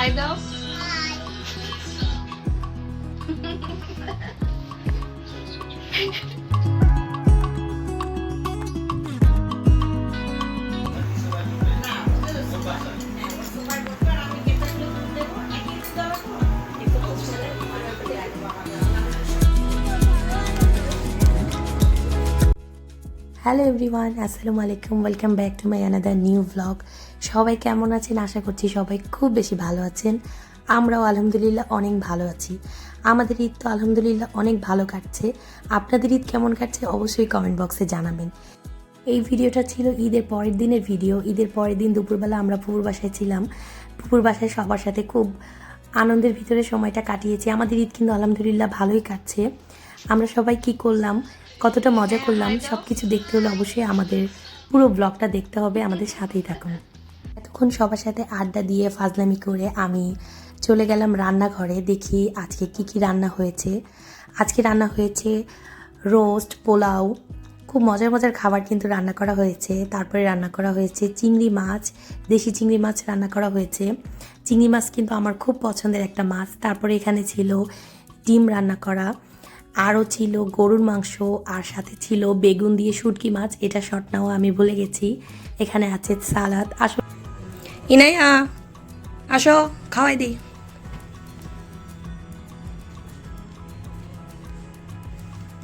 High দাও hello everyone আসসালামু আলাইকুম welcome back to my another new blog সবাই কেমন আছেন? আশা করছি সবাই খুব বেশি ভালো আছেন। আমরাও আলহামদুলিল্লাহ অনেক ভালো আছি। আমাদের ঈদ তো আলহামদুলিল্লাহ অনেক ভালো কাটছে। আপনাদের ঈদ কেমন কাটছে অবশ্যই কমেন্ট বক্সে জানাবেন। এই ভিডিওটা ছিল ঈদের পরের দিনের ভিডিও। ঈদের পরের দিন দুপুরবেলা আমরা পুকুর বাসায় ছিলাম। পুকুর বাসায় সবার সাথে খুব আনন্দের ভিতরে সময়টা কাটিয়েছি। আমাদের ঈদ কিন্তু আলহামদুলিল্লাহ ভালোই কাটছে। আমরা সবাই কি করলাম? কতটা মজা করলাম সব কিছু দেখতে হলে অবশ্যই আমাদের পুরো ব্লগটা দেখতে হবে, আমাদের সাথেই থাকুন। এতক্ষণ সবার সাথে আড্ডা দিয়ে ফাজলামি করে আমি চলে গেলাম রান্নাঘরে, দেখি আজকে কি কি রান্না হয়েছে। আজকে রান্না হয়েছে রোস্ট, পোলাও, খুব মজার মজার খাবার কিন্তু রান্না করা হয়েছে। তারপরে রান্না করা হয়েছে চিংড়ি মাছ, দেশি চিংড়ি মাছ রান্না করা হয়েছে। চিংড়ি মাছ কিন্তু আমার খুব পছন্দের একটা মাছ। তারপরে এখানে ছিল ডিম রান্না করা। আরও ছিল গরুর মাংস, আর সাথে ছিল বেগুন দিয়ে শুটকি মাছ, এটা শর্ট নাও আমি ভুলে গেছি। এখানে আছে সালাদ। আসো। ইনাইয়া, আসো, খাওয়াই দিই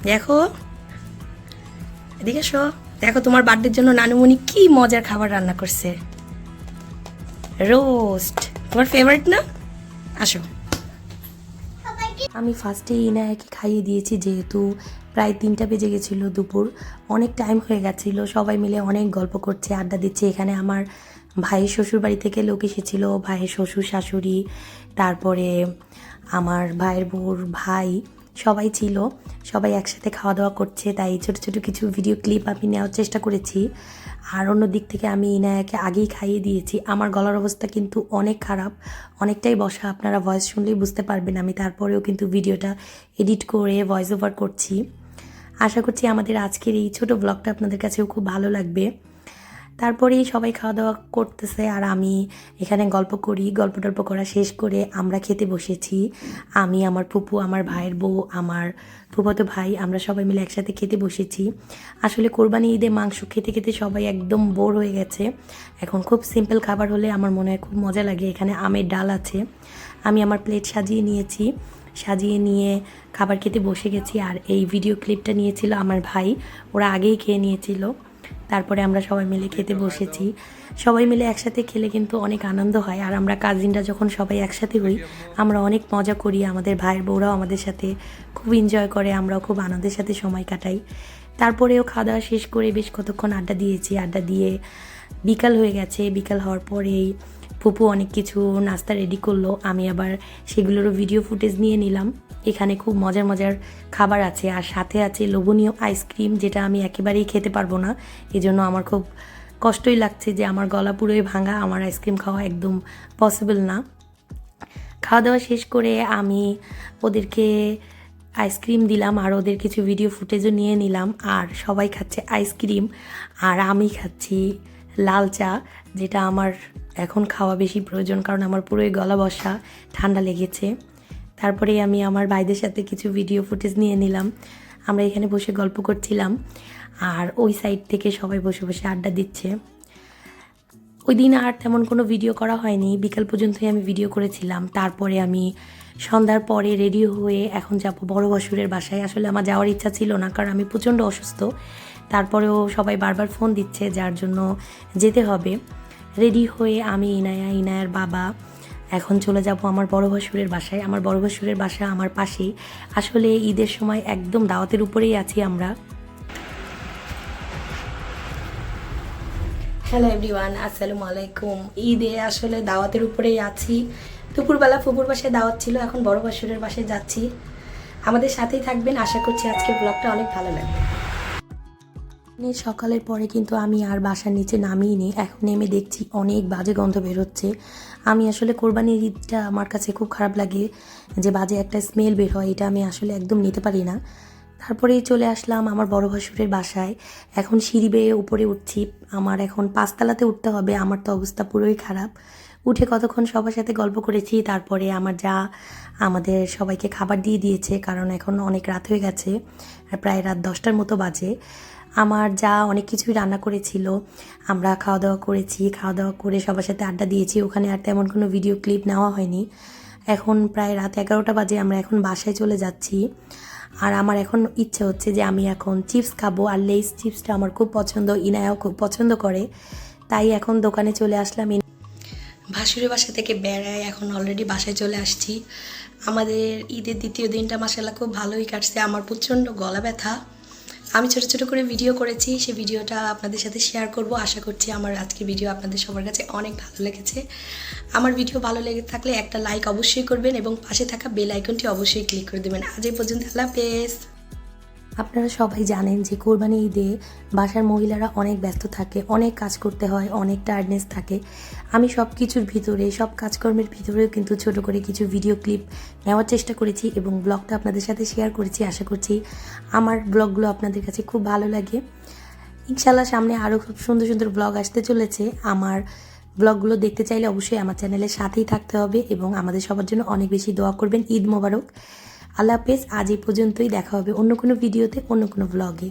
দেখো, এদিকে এসো। দেখো, তোমার বার্থডের জন্য নানুমণি কি মজার খাবার রান্না করছে। রোস্ট। তোমার ফেভারিট না? আসো। আমি ফার্স্টে ইনায়াকে খাইয়ে দিয়েছি যেহেতু প্রায় তিনটা বেজে গেছিল দুপুর। অনেক টাইম হয়ে গেছিল, সবাই মিলে অনেক গল্প করছে, আড্ডা দিচ্ছে। এখানে আমার ভাইয়ের শ্বশুর বাড়ি থেকে লোক এসেছিল, ভাইয়ের শ্বশুর, শাশুড়ি, তারপরে আমার ভাইয়ের বউর ভাই সবাই ছিল, সবাই একসাথে খাওয়া দাওয়া করছে, তাই ছোটো ছোটো কিছু ভিডিও ক্লিপ আমি নেওয়ার চেষ্টা করেছি। আর অন্য দিক থেকে আমি ইনায়াকে আগেই খাইয়ে দিয়েছি। আমার গলার অবস্থা কিন্তু অনেক খারাপ, অনেকটাই বসা। আপনারা ভয়েস শুনলেই বুঝতে পারবেন, আমি তারপরেও কিন্তু ভিডিওটা এডিট করে ভয়েস ওভার করছি। আশা করছি আমাদের আজকের এই ছোট ব্লগটা আপনাদের কাছেও খুব ভালো লাগবে। তারপরেই সবাই খাওয়া দাওয়া করতেছে আর আমি এখানে গল্প করি গল্প টল্প করা শেষ করে আমরা খেতে বসেছি। আমি, আমার ফুপু, আমার ভাইয়ের বউ, আমার ফুফাতো ভাই, আমরা সবাই মিলে একসাথে খেতে বসেছি। আসলে কোরবানি ঈদে মাংস খেতে খেতে সবাই একদম বোর হয়ে গেছে। এখন খুব সিম্পল খাবার হলে আমার মনে হয় খুব মজা লাগে। এখানে আমের ডাল আছে। আমি আমার প্লেট সাজিয়ে নিয়েছি। সাজিয়ে নিয়ে খাবার খেতে বসে গেছি আর এই ভিডিও ক্লিপটা নিয়েছিল আমার ভাই। ওরা আগেই খেয়ে নিয়েছিল। তারপরে আমরা সবাই মিলে খেতে বসেছি। সবাই মিলে একসাথে খেলে কিন্তু অনেক আনন্দ হয়। আর আমরা কাজিনরা যখন সবাই একসাথে হই, আমরা অনেক মজা করি আমাদের ভাইয়ের বউরাও আমাদের সাথে খুব এনজয় করে, আমরাও খুব আনন্দের সাথে সময় কাটাই। তারপরেও খাওয়া দাওয়া শেষ করে বেশ কতক্ষণ আড্ডা দিয়েছি। আড্ডা দিয়ে বিকাল হয়ে গেছে। বিকাল হওয়ার পরেই ফুপু অনেক কিছু নাস্তা রেডি করল। আমি আবার সেগুলোরও ভিডিও ফুটেজ নিয়ে নিলাম। এখানে খুব মজার মজার খাবার আছে আর সাথে আছে লোভনীয় আইসক্রিম যেটা আমি একেবারেই খেতে পারব না। এজন্য আমার খুব কষ্টই লাগছে যে আমার গলা পুরোই ভাঙা, আমার আইসক্রিম খাওয়া একদম পসিবল না। খাওয়া দাওয়া শেষ করে আমি ওদেরকে আইসক্রিম দিলাম আর ওদের কিছু ভিডিও ফুটেজও নিয়ে নিলাম আর সবাই খাচ্ছে আইসক্রিম আর আমি খাচ্ছি লাল চা, যেটা আমার এখন খাওয়া বেশি প্রয়োজন কারণ আমার পুরোই গলা বসা, ঠান্ডা লেগেছে। তারপরে আমি আমার ভাইদের সাথে কিছু ভিডিও ফুটেজ নিয়ে নিলাম। আমরা এখানে বসে গল্প করছিলাম। আর ওই সাইড থেকে সবাই বসে বসে আড্ডা দিচ্ছে। ওই দিন আর তেমন কোনো ভিডিও করা হয়নি। বিকাল পর্যন্তই আমি ভিডিও করেছিলাম। তারপরে আমি সন্ধ্যার পরে রেডি হয়ে এখন যাব বড় বসুরের বাসায়। আসলে আমার যাওয়ার ইচ্ছা ছিল না, কারণ আমি প্রচণ্ড অসুস্থ। তারপরেও সবাই বারবার ফোন দিচ্ছে, যার জন্য যেতে হবে। রেডি হয়ে আমি ইনায়া, ইনায়ার বাবা এখন চলে যাব আমার বড় ভাসুরের বাসায়। আমার বড় ভাসুরের বাসা আমার পাশেই। আসলে ঈদের সময় একদম দাওয়াতের উপরেই আছি আমরা। হ্যালো এভরিওয়ান, আসসালামু আলাইকুম। ঈদে আসলে দাওয়াতের উপরেই আছি। দুপুরবেলা ফুপুর বাসায় দাওয়াত ছিল, এখন বড় বাসুরের বাসায় যাচ্ছি। আমাদের সাথেই থাকবেন। আশা করছি আজকের ব্লগটা অনেক ভালো লাগবে। সকালের পরে কিন্তু আমি আর বাসার নিচে নামিয়ে এখন নেমে দেখছি অনেক বাজে গন্ধ বেরোচ্ছে। আমি আসলে কোরবানির ঈদটা আমার কাছে খুব খারাপ লাগে, যে বাজে একটা স্মেল বের হয়, এটা আমি আসলে একদম নিতে পারি না। তারপরেই চলে আসলাম আমার বড় ভাসুরের বাসায়। এখন সিঁড়ি বেয়ে উপরে উঠছি। আমার এখন পাঁচতলাতে উঠতে হবে, আমার তো অবস্থা পুরোই খারাপ। উঠে কতক্ষণ সবার সাথে গল্প করেছি, তারপরে আমার যা আমাদের সবাইকে খাবার দিয়ে দিয়েছে, কারণ এখন অনেক রাত হয়ে গেছে প্রায় রাত দশটার মতো বাজে। আমার যা অনেক কিছুই রান্না করেছিল, আমরা খাওয়া দাওয়া করেছি খাওয়া দাওয়া করে সবার সাথে আড্ডা দিয়েছি, ওখানে আর তেমন কোনো ভিডিও ক্লিপ নেওয়া হয়নি। এখন প্রায় রাত এগারোটা বাজে, আমরা এখন বাসায় চলে যাচ্ছি। আর আমার এখন ইচ্ছে হচ্ছে যে আমি এখন চিপস খাব, আর লেস চিপসটা আমার খুব পছন্দ, ইনায়াও খুব পছন্দ করে। তাই এখন দোকানে চলে আসলাম। ভাসুরের বাসা থেকে বেড়ায় এখন অলরেডি বাসায় চলে আসছি। আমাদের ঈদের দ্বিতীয় দিনটা মাসাল্লাহ খুব ভালোই কাটছে, আমার প্রচণ্ড গলা ব্যথা। আমি ছোট ছোট করে ভিডিও করেছি সেই ভিডিওটা আপনাদের সাথে শেয়ার করব। আশা করছি আমার আজকের ভিডিও আপনাদের সবার কাছে অনেক ভালো লেগেছে। আমার ভিডিও ভালো লেগে থাকলে একটা লাইক অবশ্যই করবেন এবং পাশে থাকা বেল আইকনটি অবশ্যই ক্লিক করে দেবেন। আজ এই পর্যন্ত, আল্লাহ হাফেজ। আপনারা সবাই জানেন যে কোরবানি ঈদে বাসার মহিলারা অনেক ব্যস্ত থাকে, অনেক কাজ করতে হয়, অনেক টায়ার্ডনেস থাকে। আমি সব কিছুর ভিতরে, সব কাজকর্মের ভিতরেও কিন্তু ছোট করে কিছু ভিডিও ক্লিপ নেওয়ার চেষ্টা করেছি এবং ব্লগটা আপনাদের সাথে শেয়ার করেছি। আশা করছি আমার ব্লগগুলো আপনাদের কাছে খুব ভালো লাগে। ইনশাল্লাহ সামনে আরও খুব সুন্দর সুন্দর ব্লগ আসতে চলেছে। আমার ব্লগগুলো দেখতে চাইলে অবশ্যই আমার চ্যানেলের সাথেই থাকতে হবে এবং আমাদের সবার জন্য অনেক বেশি দোয়া করবেন। ঈদ মোবারক। আল্লাহ হাফেজ আজ এই পর্যন্তই দেখা হবে অন্য কোনো ভিডিওতে অন্য কোনো ব্লগে